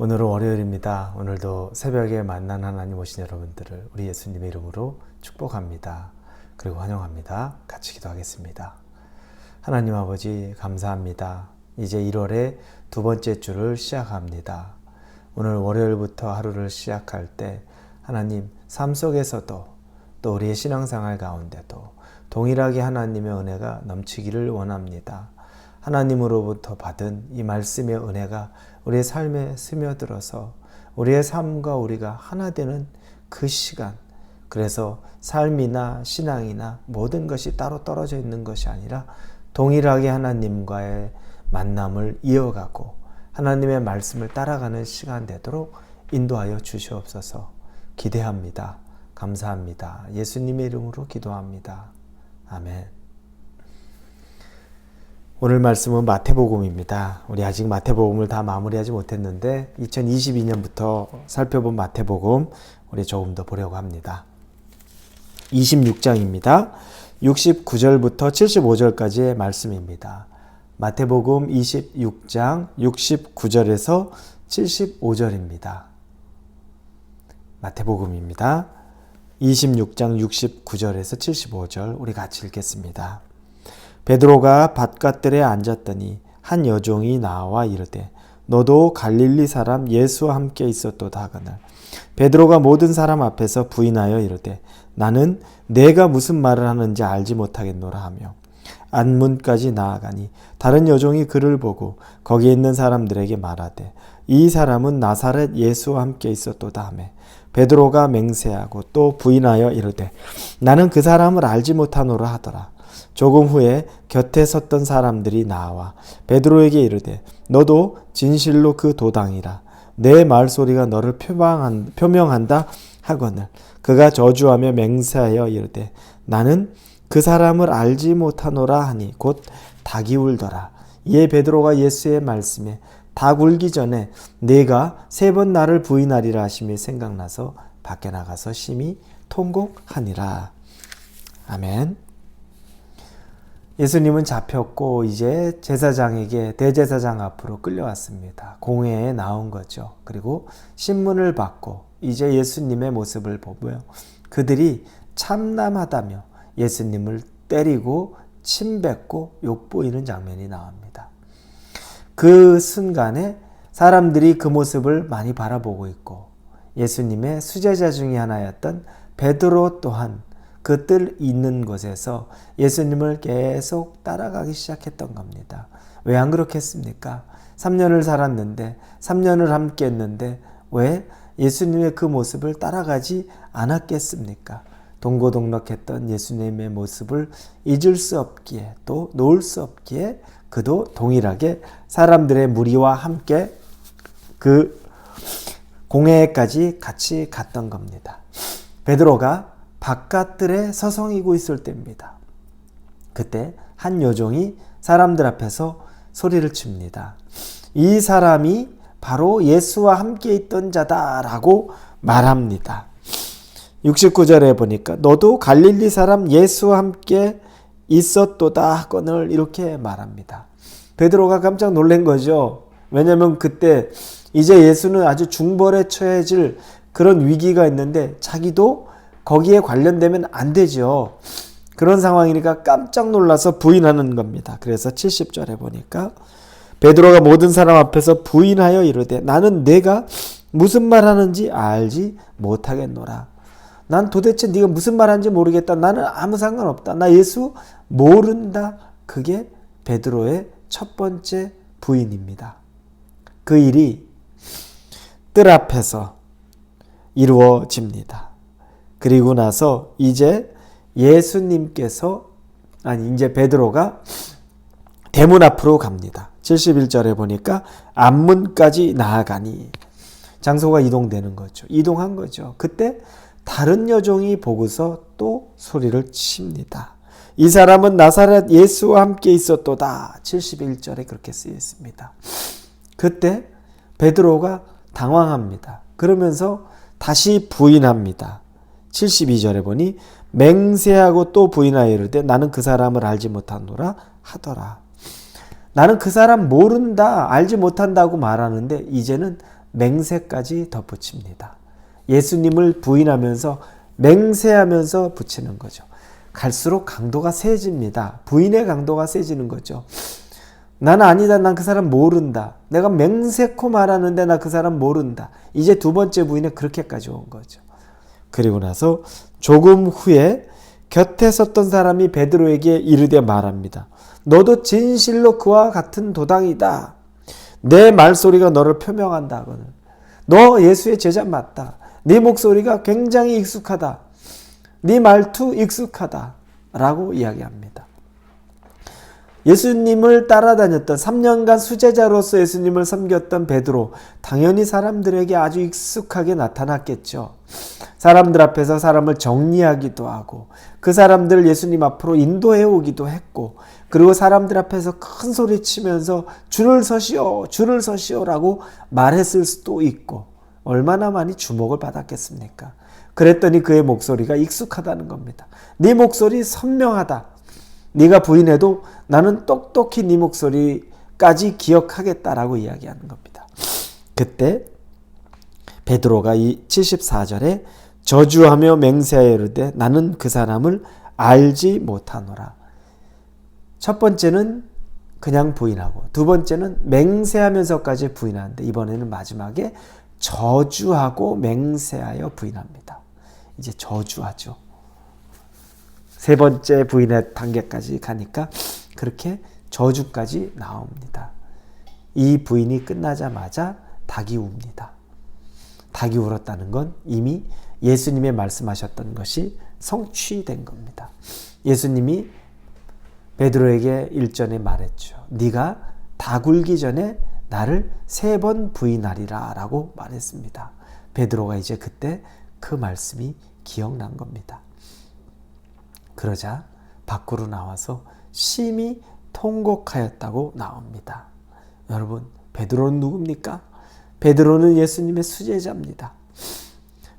오늘은 월요일입니다. 오늘도 새벽에 만난 하나님 오신 여러분들을 우리 예수님의 이름으로 축복합니다. 그리고 환영합니다. 같이 기도하겠습니다. 하나님 아버지 감사합니다. 이제 1월의 두 번째 주를 시작합니다. 오늘 월요일부터 하루를 시작할 때 하나님 삶 속에서도 또 우리의 신앙생활 가운데도 동일하게 하나님의 은혜가 넘치기를 원합니다. 하나님으로부터 받은 이 말씀의 은혜가 우리의 삶에 스며들어서 우리의 삶과 우리가 하나 되는 그 시간. 그래서 삶이나 신앙이나 모든 것이 따로 떨어져 있는 것이 아니라 동일하게 하나님과의 만남을 이어가고 하나님의 말씀을 따라가는 시간 되도록 인도하여 주시옵소서 기대합니다. 감사합니다. 예수님의 이름으로 기도합니다. 아멘. 오늘 말씀은 마태복음입니다. 우리 아직 마태복음을 다 마무리하지 못했는데 2022년부터 살펴본 마태복음 우리 조금 더 보려고 합니다. 26장입니다. 69절부터 75절까지의 말씀입니다. 마태복음 26장 69절에서 75절입니다. 마태복음입니다. 26장 69절에서 75절 우리 같이 읽겠습니다. 베드로가 밭갓들에 앉았더니 한 여종이 나와 이르되 너도 갈릴리 사람 예수와 함께 있었도다 하거늘. 베드로가 모든 사람 앞에서 부인하여 이르되 나는 내가 무슨 말을 하는지 알지 못하겠노라 하며 안문까지 나아가니 다른 여종이 그를 보고 거기에 있는 사람들에게 말하되 이 사람은 나사렛 예수와 함께 있었도다 하매 베드로가 맹세하고 또 부인하여 이르되 나는 그 사람을 알지 못하노라 하더라 조금 후에 곁에 섰던 사람들이 나와 베드로에게 이르되 너도 진실로 그 도당이라. 내 말소리가 너를 표방한, 표명한다 하거늘. 그가 저주하며 맹세하여 이르되 나는 그 사람을 알지 못하노라 하니 곧 닭이 울더라. 이에 베드로가 예수의 말씀에 닭 울기 전에 내가 세 번 나를 부인하리라 하심이 생각나서 밖에 나가서 심히 통곡하니라. 아멘. 예수님은 잡혔고 이제 제사장에게 대제사장 앞으로 끌려왔습니다. 공회에 나온 거죠. 그리고 신문을 받고 이제 예수님의 모습을 보고요. 그들이 참남하다며 예수님을 때리고 침뱉고 욕보이는 장면이 나옵니다. 그 순간에 사람들이 그 모습을 많이 바라보고 있고 예수님의 수제자 중에 하나였던 베드로 또한 그뜰 있는 곳에서 예수님을 계속 따라가기 시작했던 겁니다. 왜 안 그렇겠습니까? 3년을 살았는데, 3년을 함께 했는데, 왜 예수님의 그 모습을 따라가지 않았겠습니까? 동고동락했던 예수님의 모습을 잊을 수 없기에 또 놓을 수 없기에 그도 동일하게 사람들의 무리와 함께 그 공회까지 같이 갔던 겁니다. 베드로가 바깥들에 서성이고 있을 때입니다. 그때 한 여종이 사람들 앞에서 소리를 칩니다. 이 사람이 바로 예수와 함께 있던 자다라고 말합니다. 69절에 보니까 너도 갈릴리 사람 예수와 함께 있었도다 하거늘 이렇게 말합니다. 베드로가 깜짝 놀란 거죠. 왜냐하면 그때 이제 예수는 아주 중벌에 처해질 그런 위기가 있는데 자기도 거기에 관련되면 안 되죠. 그런 상황이니까 깜짝 놀라서 부인하는 겁니다. 그래서 70절에 보니까 베드로가 모든 사람 앞에서 부인하여 이르되 나는 내가 무슨 말 하는지 알지 못하겠노라. 난 도대체 네가 무슨 말 하는지 모르겠다. 나는 아무 상관없다. 나 예수 모른다. 그게 베드로의 첫 번째 부인입니다. 그 일이 뜰 앞에서 이루어집니다. 그리고 나서 이제 예수님께서 아니 이제 베드로가 대문 앞으로 갑니다. 71절에 보니까 앞문까지 나아가니 장소가 이동되는 거죠. 이동한 거죠. 그때 다른 여종이 보고서 또 소리를 칩니다. 이 사람은 나사렛 예수와 함께 있었도다. 71절에 그렇게 쓰여 있습니다. 그때 베드로가 당황합니다. 그러면서 다시 부인합니다. 72절에 보니 맹세하고 또 부인하여 이르되 나는 그 사람을 알지 못하노라 하더라. 나는 그 사람 모른다, 알지 못한다고 말하는데 이제는 맹세까지 덧붙입니다. 예수님을 부인하면서 맹세하면서 붙이는 거죠. 갈수록 강도가 세집니다. 부인의 강도가 세지는 거죠. 나는 아니다. 난 그 사람 모른다. 내가 맹세코 말하는데 나 그 사람 모른다. 이제 두 번째 부인은 그렇게까지 온 거죠. 그리고 나서 조금 후에 곁에 섰던 사람이 베드로에게 이르되 말합니다. 너도 진실로 그와 같은 도당이다. 내 말소리가 너를 표명한다. 너 예수의 제자 맞다. 네 목소리가 굉장히 익숙하다. 네 말투 익숙하다. 라고 이야기합니다. 예수님을 따라다녔던 3년간 수제자로서 예수님을 섬겼던 베드로 당연히 사람들에게 아주 익숙하게 나타났겠죠. 사람들 앞에서 사람을 정리하기도 하고 그 사람들 예수님 앞으로 인도해 오기도 했고 그리고 사람들 앞에서 큰 소리 치면서 줄을 서시오 줄을 서시오라고 말했을 수도 있고 얼마나 많이 주목을 받았겠습니까? 그랬더니 그의 목소리가 익숙하다는 겁니다. 네 목소리 선명하다. 네가 부인해도 나는 똑똑히 네 목소리까지 기억하겠다라고 이야기하는 겁니다. 그때 베드로가 이 74절에 저주하며 맹세하여 이르되 나는 그 사람을 알지 못하노라. 첫 번째는 그냥 부인하고 두 번째는 맹세하면서까지 부인하는데 이번에는 마지막에 저주하고 맹세하여 부인합니다. 이제 저주하죠. 세 번째 부인의 단계까지 가니까 그렇게 저주까지 나옵니다. 이 부인이 끝나자마자 닭이 웁니다. 닭이 울었다는 건 이미 예수님의 말씀하셨던 것이 성취된 겁니다. 예수님이 베드로에게 일전에 말했죠. 네가 닭 울기 전에 나를 세 번 부인하리라라고 말했습니다. 베드로가 이제 그때 그 말씀이 기억난 겁니다. 그러자 밖으로 나와서 심히 통곡하였다고 나옵니다. 여러분, 베드로는 누굽니까? 베드로는 예수님의 수제자입니다.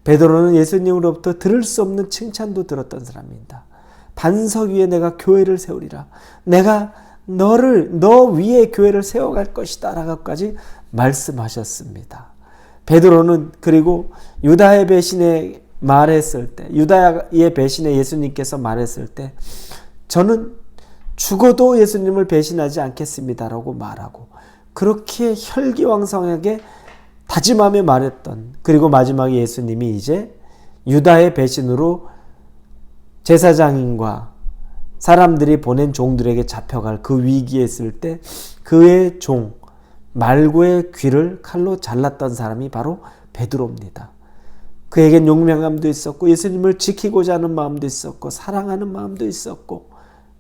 베드로는 예수님으로부터 들을 수 없는 칭찬도 들었던 사람입니다. 반석 위에 내가 교회를 세우리라. 내가 너를 너 위에 교회를 세워갈 것이다라고까지 말씀하셨습니다. 베드로는 그리고 유다의 배신에 말했을 때 유다의 배신에 예수님께서 말했을 때 저는 죽어도 예수님을 배신하지 않겠습니다라고 말하고 그렇게 혈기왕성하게 다짐하며 말했던 그리고 마지막에 예수님이 이제 유다의 배신으로 제사장인과 사람들이 보낸 종들에게 잡혀갈 그 위기에 있을 때 그의 종 말고의 귀를 칼로 잘랐던 사람이 바로 베드로입니다. 그에겐 용맹함도 있었고 예수님을 지키고자 하는 마음도 있었고 사랑하는 마음도 있었고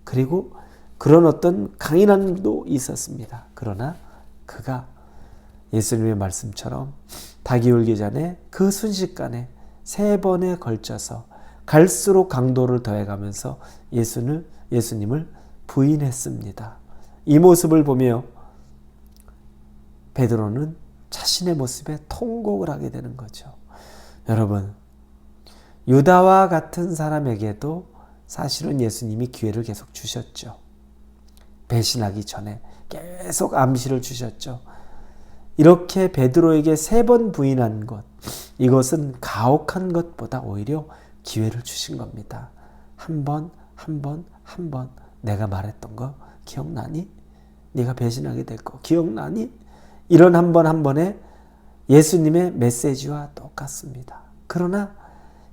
그리고 그런 어떤 강인함도 있었습니다. 그러나 그가 예수님의 말씀처럼 닭이 울기 전에 그 순식간에 세 번에 걸쳐서 갈수록 강도를 더해가면서 예수를, 예수님을 부인했습니다. 이 모습을 보며 베드로는 자신의 모습에 통곡을 하게 되는 거죠. 여러분, 유다와 같은 사람에게도 사실은 예수님이 기회를 계속 주셨죠. 배신하기 전에 계속 암시를 주셨죠. 이렇게 베드로에게 세 번 부인한 것, 이것은 가혹한 것보다 오히려 기회를 주신 겁니다. 한 번, 한 번, 한 번 내가 말했던 거 기억나니? 네가 배신하게 될 거 기억나니? 이런 한 번한 번에 예수님의 메시지와 똑같습니다. 그러나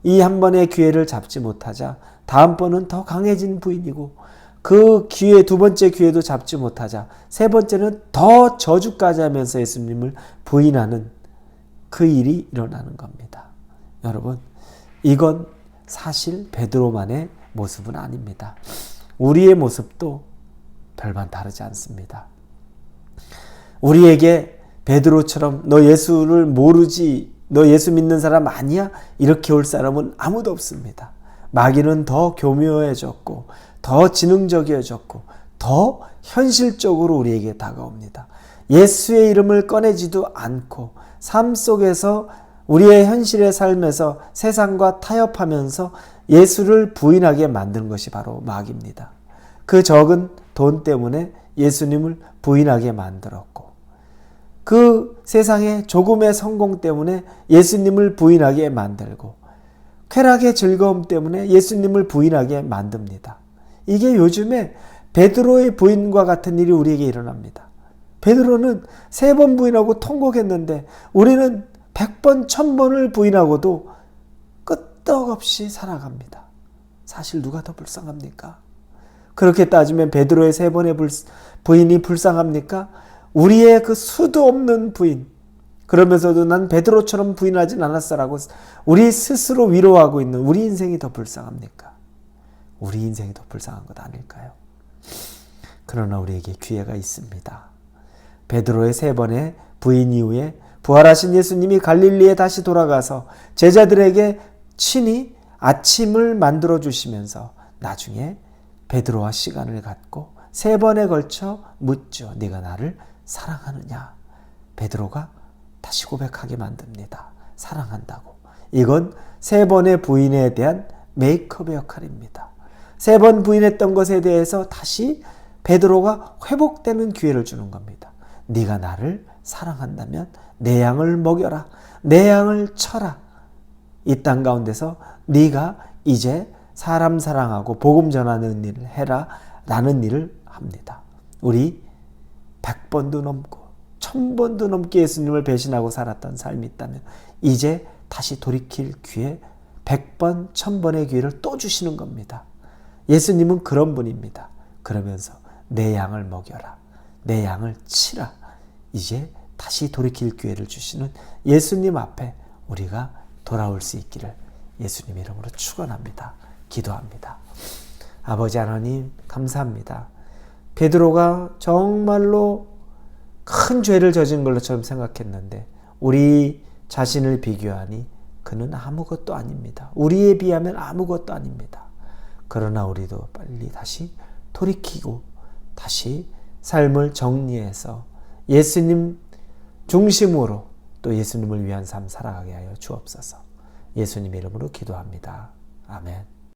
이 한 번의 기회를 잡지 못하자 다음번은 더 강해진 부인이고 그 기회 두 번째 기회도 잡지 못하자 세 번째는 더 저주까지 하면서 예수님을 부인하는 그 일이 일어나는 겁니다. 여러분 이건 사실 베드로만의 모습은 아닙니다. 우리의 모습도 별반 다르지 않습니다. 우리에게 베드로처럼 너 예수를 모르지 너 예수 믿는 사람 아니야? 이렇게 올 사람은 아무도 없습니다. 마귀는 더 교묘해졌고 더 지능적이어졌고 더 현실적으로 우리에게 다가옵니다. 예수의 이름을 꺼내지도 않고 삶 속에서 우리의 현실의 삶에서 세상과 타협하면서 예수를 부인하게 만드는 것이 바로 마귀입니다. 그 적은 돈 때문에 예수님을 부인하게 만들었고 그 세상의 조금의 성공 때문에 예수님을 부인하게 만들고 쾌락의 즐거움 때문에 예수님을 부인하게 만듭니다. 이게 요즘에 베드로의 부인과 같은 일이 우리에게 일어납니다. 베드로는 세 번 부인하고 통곡했는데 우리는 백 번, 천 번을 부인하고도 끄떡없이 살아갑니다. 사실 누가 더 불쌍합니까? 그렇게 따지면 베드로의 세 번의 불, 부인이 불쌍합니까? 우리의 그 수도 없는 부인. 그러면서도 난 베드로처럼 부인하진 않았어라고 우리 스스로 위로하고 있는 우리 인생이 더 불쌍합니까? 우리 인생이 더 불쌍한 것 아닐까요? 그러나 우리에게 기회가 있습니다. 베드로의 세 번의 부인 이후에 부활하신 예수님이 갈릴리에 다시 돌아가서 제자들에게 친히 아침을 만들어 주시면서 나중에 베드로와 시간을 갖고 세 번에 걸쳐 묻죠. 네가 나를 사랑하느냐? 베드로가 다시 고백하게 만듭니다. 사랑한다고. 이건 세 번의 부인에 대한 메이크업의 역할입니다. 세 번 부인했던 것에 대해서 다시 베드로가 회복되는 기회를 주는 겁니다. 네가 나를 사랑한다면 내 양을 먹여라. 내 양을 쳐라. 이 땅 가운데서 네가 이제 사람 사랑하고 복음 전하는 일을 해라 라는 일을 합니다. 우리 100번도 넘고 1000번도 넘게 예수님을 배신하고 살았던 삶이 있다면 이제 다시 돌이킬 기회 100번, 1000번의 기회를 또 주시는 겁니다. 예수님은 그런 분입니다. 그러면서 내 양을 먹여라. 내 양을 치라. 이제 다시 돌이킬 기회를 주시는 예수님 앞에 우리가 돌아올 수 있기를 예수님 이름으로 축원합니다. 기도합니다. 아버지 하나님 감사합니다. 베드로가 정말로 큰 죄를 저진 걸로처럼 생각했는데 우리 자신을 비교하니 그는 아무것도 아닙니다. 우리에 비하면 아무것도 아닙니다. 그러나 우리도 빨리 다시 돌이키고 다시 삶을 정리해서 예수님 중심으로 또 예수님을 위한 삶 살아가게 하여 주옵소서. 예수님 이름으로 기도합니다. 아멘.